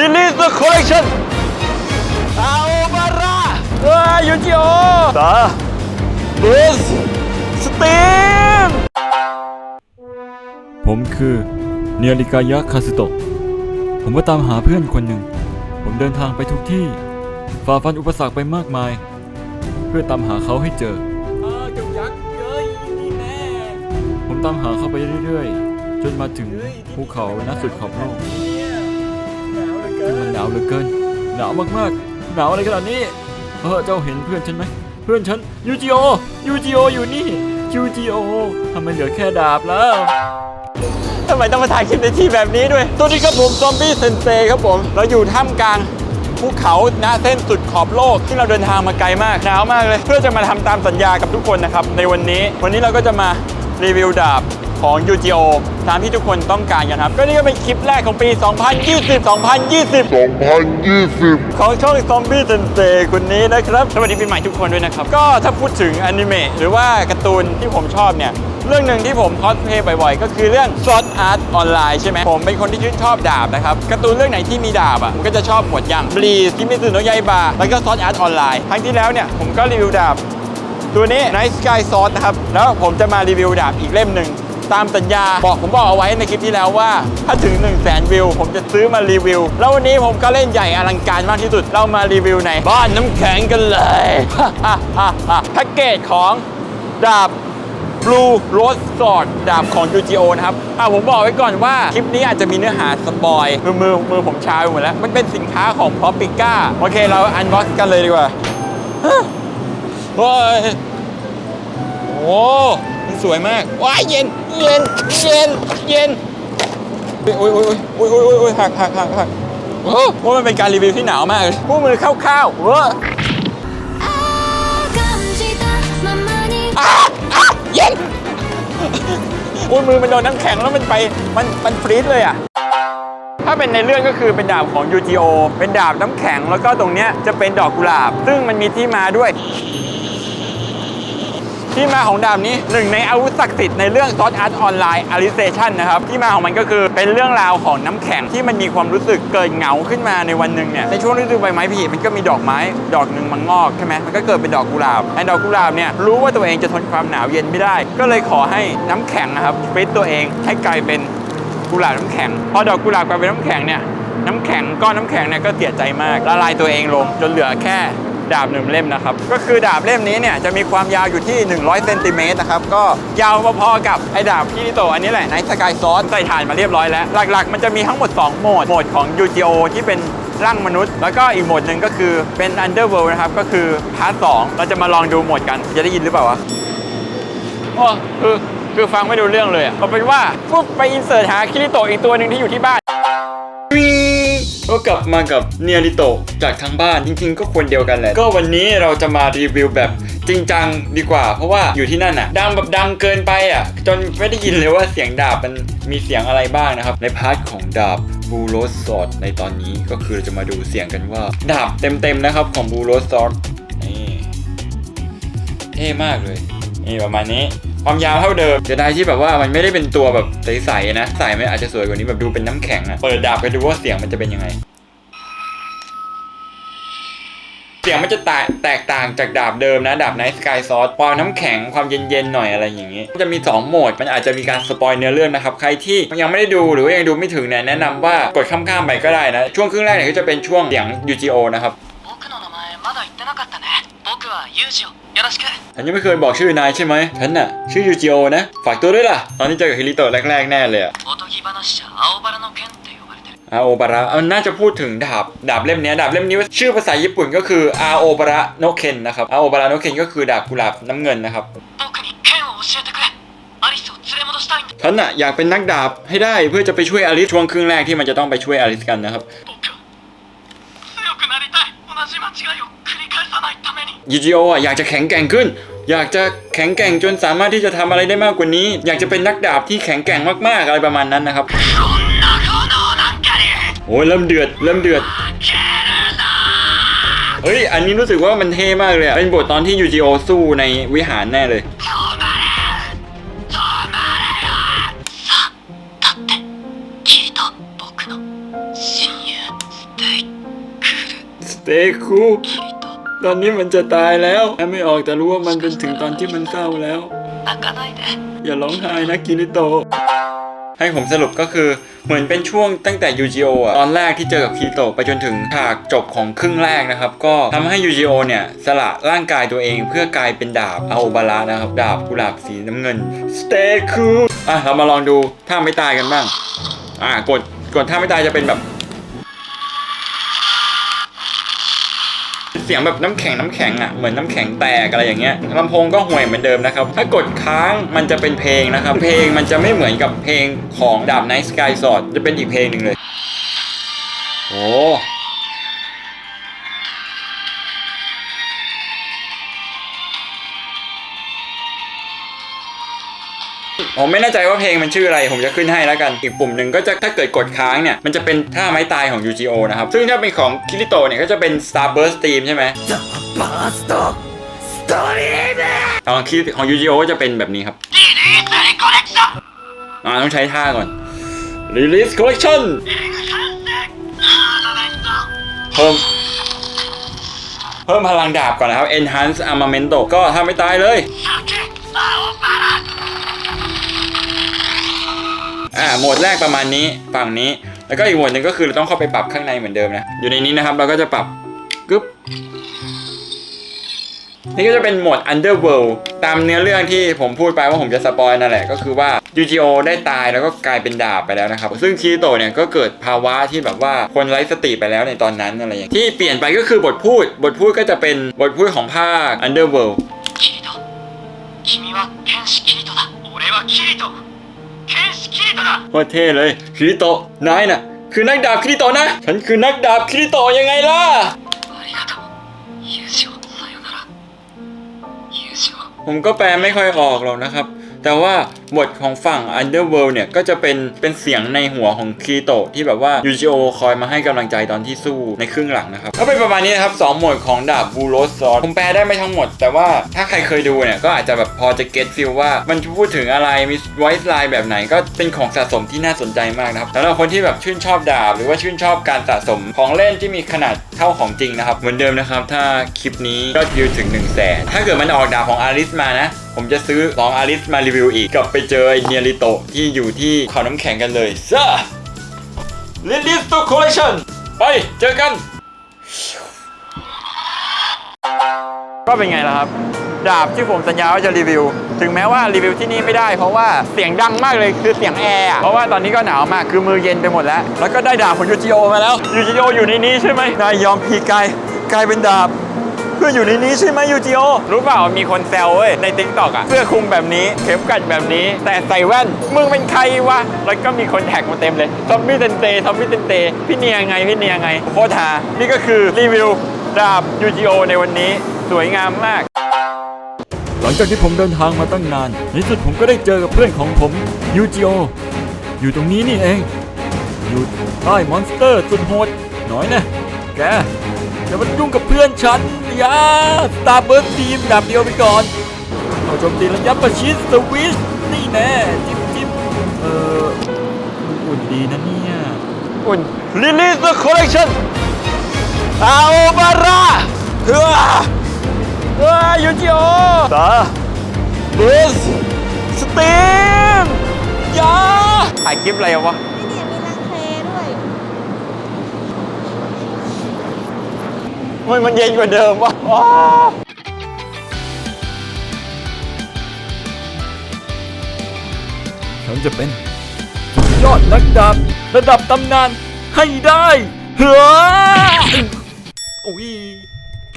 Release the collection อาโอบาระเอ้ยยูจิโอตาเบสสตีมผมคือเนียริกายะคาสุโตะ ผมก็ตามหาเพื่อนคนหนึ่ง ผมเดินทางไปทุกที่ ฝ่าฟันอุปสรรคไปมากมาย เพื่อตามหาเขาให้เจออ้าวเจ้ายักษ์เย้ยนี่แน่ผมตามหาเขาไปเรื่อยๆ จนมาถึงภูเขาณสุดขอบโลก มันหนาวเหลือเกิน หนาวมากๆ หนาวอะไรขนาดนี้ เออเจ้าเห็นเพื่อนฉันไหม เพื่อนฉันยูจิโอยูจิโออยู่นี่ยูจิโอทำไมเหลือแค่ดาบแล้วทำไมต้องมาถ่ายคลิปในที่แบบนี้ด้วยสวัสดีครับผมซอมบี้เซนเซครับผม เราอยู่ท่ามกลางภูเขาณเส้นสุดขอบโลกที่เราเดินทางมาไกลมากหนาวมากเลย เพื่อจะมาทำตามสัญญากับทุกคนนะครับในวันนี้ วันนี้เราก็จะมารีวิวดาบ ของ UGO ตามที่ทุกคนต้องการกันครับ ก็นี่ก็เป็นคลิปแรกของปี 2020 2020 2020 ของช่องซอมบี้เซนเซคนนี้นะครับ สวัสดีปีใหม่ทุกคนด้วยนะครับ ก็ถ้าพูดถึงอนิเมะหรือว่าการ์ตูนที่ผมชอบเนี่ยเรื่องหนึ่งที่ผมคอสเพลย์บ่อยๆ ก็คือเรื่อง Sword Art Online ใช่ไหมผมเป็นคนที่ชื่นชอบดาบนะครับการ์ตูนเรื่องไหนที่มีดาบอะผมก็จะชอบหมดอย่างบลีคิมิซึโนะยายบาแล้วก็ Sword Art Online ครั้งที่แล้วเนี่ยผมก็รีวิวดาบ ตัวนี้ Night Sky Sword นะครับ แล้วผมจะมารีวิวดาบอีกเล่มหนึ่ง ตามสัญญาบอกผมบอกเอาไว้ในคลิปที่แล้วว่า ถ้าถึง 1 0 0 0 0แสนวิว ผมจะซื้อมารีวิว แล้ววันนี้ผมก็เล่นใหญ่อลังการมากที่สุด เรามารีวิวในบ้านน้ำแข็งกันเลยแพ็กเกจของดาบ Blue Rose Sword ดาบของ UGO นะครับอะผมบอกไว้ก่อนว่า คลิปนี้อาจจะมีเนื้อหาสปอยมือมือมือผมชาไปหมดแล้ว มันเป็นสินค้าของ p r o p i c a โอเค เราอันบ็อกซ์กันเลยดีกว่าโอ้ยโอ้มันสวยมากว้ายเย็น เย็นเย็นเย็นโอ้ยโอ้ยโอ้ยโอ้ยโอ้ยโอ้ยหักหักหักหักโอ้โมันเป็นการรีวิวที่หนาวมากเลยพวกมือเข้าวๆเว้ย็นอุ้ยมือมันโดนน้ำแข็งแล้วมันไปมันมันฟรีซเลยอะถ้าเป็นในเรื่องก็คือเป็นดาบของ UGO เป็นดาบน้ำแข็งแล้วก็ตรงเนี้ยจะเป็นดอกกุหลาบ ซึ่งมันมีที่มาด้วย ที่มาของดาบนี้หนึ่งในอาวุธศักดิ์สิทธิ์ในเรื่อง Sword Art Online Alicization นะครับที่มาของมันก็คือเป็นเรื่องราวของน้ำแข็งที่มันมีความรู้สึกเกิดเหงาขึ้นมาในวันหนึ่งเนี่ยในช่วงฤดูใบไม้ผลิมันก็มีดอกไม้ ดอกหนึ่งมันงอกใช่ไหมมันก็เกิดเป็นดอกกุหลาบไอ้ดอกกุหลาบเนี่ยรู้ว่าตัวเองจะทนความหนาวเย็นไม่ได้ ก็เลยขอให้น้ำแข็งนะครับฟิตตัวเองให้กลายเป็นกุหลาบน้ำแข็งพอดอกกุหลาบกลายเป็นน้ำแข็งเนี่ยน้ำแข็งก้อนน้ำแข็งเนี่ยก็เสียใจมากละลายตัวเองลงจนเหลือแค่ ดาบหนึ่งเล่มนะครับ ก็คือดาบเล่มนี้เนี่ยจะมีความยาวอยู่ที่ 100เซนติเมตรนะครับ ก็ยาวพอๆกับไอ้ดาบพี่นิโตะอันนี้แหละไนท์สกายซอสใส่ถ่านมาเรียบร้อยแล้ว หลักๆ มันจะมีทั้งหมด 2 โหมด โหมดของ UGO ที่เป็นร่างมนุษย์ แล้วก็อีกโหมดหนึ่งก็คือเป็น Underworld นะครับ ก็คือพาร์ทสเราจะมาลองดูโหมดกัน จะได้ยินหรือเปล่าวะโอ้คือคือฟังไม่ดูเรื่องเลยอะเอาเป็นว่าปุ๊บไปอินเสิร์ตหาคิริโตะอีกตัวหนึ่งที่อยู่ที่บ้าน ก็กลับมากับเนียริโตะจากทางบ้านจริง ๆ ก็ควรเดียวกันแหละ ก็วันนี้เราจะมารีวิวแบบจริงจังดีกว่า เพราะว่าอยู่ที่นั่นอะ ดังแบบดังเกินไปอะ จนไม่ได้ยินเลยว่าเสียงดาบมันมีเสียงอะไรบ้างนะครับ ในพาร์ทของดาบบูโรสซอดในตอนนี้ก็คือเราจะมาดูเสียงกันว่า ดาบเต็มๆนะครับของบูโรสซอดนี่เท่มากเลยนี่ประมาณนี้ ความยาวเท่าเดิมจะได้ที่แบบว่ามันไม่ได้เป็นตัวแบบใสๆนะใสมันอาจจะสวยกว่านี้แบบดูเป็นน้ำแข็งอะเปิดดาบไปดูว่าเสียงมันจะเป็นยังไง เสียงมันจะแตกแตกต่างจากดาบเดิมนะ ดาบไนท์สกายซอสความน้ำแข็งความเย็นๆหน่อยอะไรอย่างนี้จะมี 2 โหมด มันอาจจะมีการสปอยเนื้อเรื่องนะครับ ใครที่ยังไม่ได้ดูหรือว่ายังดูไม่ถึงเนี่ยแนะนำว่ากดข้ามๆไปก็ได้นะ ช่วงครึ่งแรกเนี่ยก็จะเป็นช่วงเสียง UGO นะครับ 僕の名前まだ言ってなかったね僕はユージオよろしく ฉันยังไม่เคยบอกชื่อนายใช่ไหมฉันน่ะชื่อยูจิโอนะ ฝากตัวด้วยล่ะ ตอนนี้เจอกับฮิริโตะแรกๆแน่เลยอะอาโอบาระมันน่าจะพูดถึงดาบ ดาบเล่มนี้ดาบเล่มนี้ชื่อภาษาญี่ปุ่นก็คืออาโอบาระโนเคนนะครับอาโอบาระโนเคนก็คือดาบกุหลาบน้ำเงินนะครับฉันน่ะอยากเป็นนักดาบให้ได้เพื่อจะไปช่วยอลิสช่วงครึ่งแรกที่มันจะต้องไปช่วยอลิสกันนะครับ ยูจิโออะอยากจะแข็งแกร่งขึ้น อยากจะแข็งแกร่งจนสามารถที่จะทำอะไรได้มากกว่านี้ อยากจะเป็นนักดาบที่แข็งแกร่งมากๆอะไรประมาณนั้นนะครับโอ้ยเริ่มเดือดเริ่มเดือดเฮ้ย อันนี้รู้สึกว่ามันเท่มากเลยเป็นบทตอนที่ยูจิโอสู้ในวิหารแน่เลยเตคู ตอนนี้มันจะตายแล้วแค่ไม่ออกแต่รู้ว่ามันเป็นถึงตอนที่มันเศร้าแล้ว 泣かないで อย่าร้องไห้นะกิริโตะ ให้ผมสรุปก็คือเหมือนเป็นช่วงตั้งแต่ยูจิโออะตอนแรกที่เจอกับคีโตะไปจนถึงฉากจบของครึ่งแรกนะครับ ก็ทำให้ยูจิโอเนี่ยสละร่างกายตัวเองเพื่อกลายเป็นดาบอาโอบาระนะครับ ดาบกุหลาบสีน้ำเงิน Stay cool อ่ะเรามาลองดูถ้าไม่ตายกันบ้าง อ่ะกดกดถ้าไม่ตายจะเป็นแบบ เสียงแบบน้ำแข็งน้ำแข็งอะเหมือนน้ำแข็งแตกอะไรอย่างเงี้ยลำโพงก็ห่วยเหมือนเดิมนะครับ ถ้ากดค้างมันจะเป็นเพลงนะครับ เพลงมันจะไม่เหมือนกับเพลงของดาบไนท์สกายสอดจะเป็นอีกเพลงหนึ่งเลย โอ้ ผมไม่แน่ใจว่าเพลงมันชื่ออะไร ผมจะขึ้นให้แล้วกัน อีกปุ่มหนึ่งก็จะถ้าเกิดกดค้างเนี่ย มันจะเป็นท่าไม้ตายของ UGO นะครับ ซึ่งถ้าเป็นของคิริโตเนี่ยก็จะเป็น Starburst Team ใช่ไหม Starburst ของคิของ UGO จะเป็นแบบนี้ครับอ่าต้องใช้ท่าก่อน Release Collection เพิ่มเพิ่มพลังดาบก่อนนะครับ Enhance Armamento ก็ท่าไม่ตายเลย อ่า โหมดแรกประมาณนี้ ฝั่งนี้ แล้วก็อีกโหมดหนึ่งก็คือเราต้องเข้าไปปรับข้างในเหมือนเดิมนะ อยู่ในนี้นะครับ เราก็จะปรับกึ๊บ นี่ก็จะเป็นโหมด Underworld ตามเนื้อเรื่องที่ผมพูดไปว่าผมจะสปอยนั่นแหละ ก็คือว่า UGO ได้ตายแล้วก็กลายเป็นดาบไปแล้วนะครับ ซึ่งคีโตะเนี่ยก็เกิดภาวะที่แบบว่าคนไร้สติไปแล้วในตอนนั้นอะไรอย่างที่เปลี่ยนไปก็คือบทพูด บทพูดก็จะเป็นบทพูดของภาค Underworld キリト君は剣士キリトだ俺はキリト คิสคิโตะโคตเท่เลยคิริโตะนายน่ะ คือนักดาบคิริโตะนะ ฉันคือนักดาบคิริโตะยังไงล่ะผมก็แปลไม่ค่อยออกหรอกนะครับ แต่ว่า บทของฝั่ง Underworld เนี่ยก็จะเป็นเป็นเสียงในหัวของคีโตะที่แบบว่ายูจิโอคอยมาให้กำลังใจตอนที่สู้ในครึ่งหลังนะครับก็เป็นประมาณนี้นะครับสองหมดของดาบบูโรสซอสผมแปลได้ไม่ทั้งหมด แต่ว่าถ้าใครเคยดูเนี่ยก็อาจจะแบบพอจะเก็ตฟิลว่ามันพูดถึงอะไรมีไวซ์ไลน์แบบไหนก็เป็นของสะสมที่น่าสนใจมากนะครับสำหรับคนที่แบบชื่นชอบดาบ หรือว่าชื่นชอบการสะสมของเล่นที่มีขนาดเท่าของจริงนะครับ เหมือนเดิมนะครับ ถ้าคลิปนี้ยอดวิวถึง1 0 0 0 0แสนถ้าเกิดมันออกดาบของอาริสมานะ ผมจะซื้อของอาริสมารีวิวอีกกลับไปเจอไอเนียริโตะที่อยู่ที่เขาน้ำแข็งกันเลยซ่าลิลิสโตคอลเลคชั่นไปเจอกัน ก็เป็นไงล่ะครับ ดาบที่ผมสัญญาว่าจะรีวิว ถึงแม้ว่ารีวิวที่นี่ไม่ได้ เพราะว่าเสียงดังมากเลยคือเสียงแอร์อะเพราะว่าตอนนี้ก็หนาวมากคือมือเย็นไปหมดแล้ว แล้วก็ได้ดาบของยูจิโอมาแล้วยูจิโออยู่ในนี้ใช่ไหมนายยอมพีกายกลายเป็นดาบ เพื่ออยู่ในนี้ใช่ไหมยูจิโอรู้เปล่ามีคนแซวเว้ยในทิกตอกอะเสื้อคลุมแบบนี้เข็มกัดแบบนี้ แต่ใส่แว่นมึงเป็นใครวะแล้วก็มีคนแท็กมาเต็มเลยทอมมี่เตนเตทอมมี่เตนเตพี่เนียไงพี่เนียไงโคตรฮานี่ก็คือรีวิวดาบยูจิโอในวันนี้สวยงามมาก หลังจากที่ผมเดินทางมาตั้งนาน ในที่สุดผมก็ได้เจอกับเพื่อนของผมยูจิโออยู่ตรงนี้นี่เอง อยู่ใต้มอนสเตอร์สุดโหดหน่อยนะ แก อย่ามายุ่งกับเพื่อนฉันอย่าสตาร์เบิร์ดทีมดับเดียวไปก่อนเอาโจมตีระยะประชิดสวิชนี่แน่จิ๊บจิ๊บเอออุ่นดีนะเนี่ย อุ่น Release the collection อาโอบาระเฮ้อเฮ้ยยูจิโอตาเบสสตีมยาถ่ายคลิปอะไรวะ นี่เนี่ยมีนางเคด้วย มันมันเย็นกว่าเดิมว่ะฉันจะเป็น ยอดนักดาบระดับตำนานให้ได้เฮ้อโอ้ย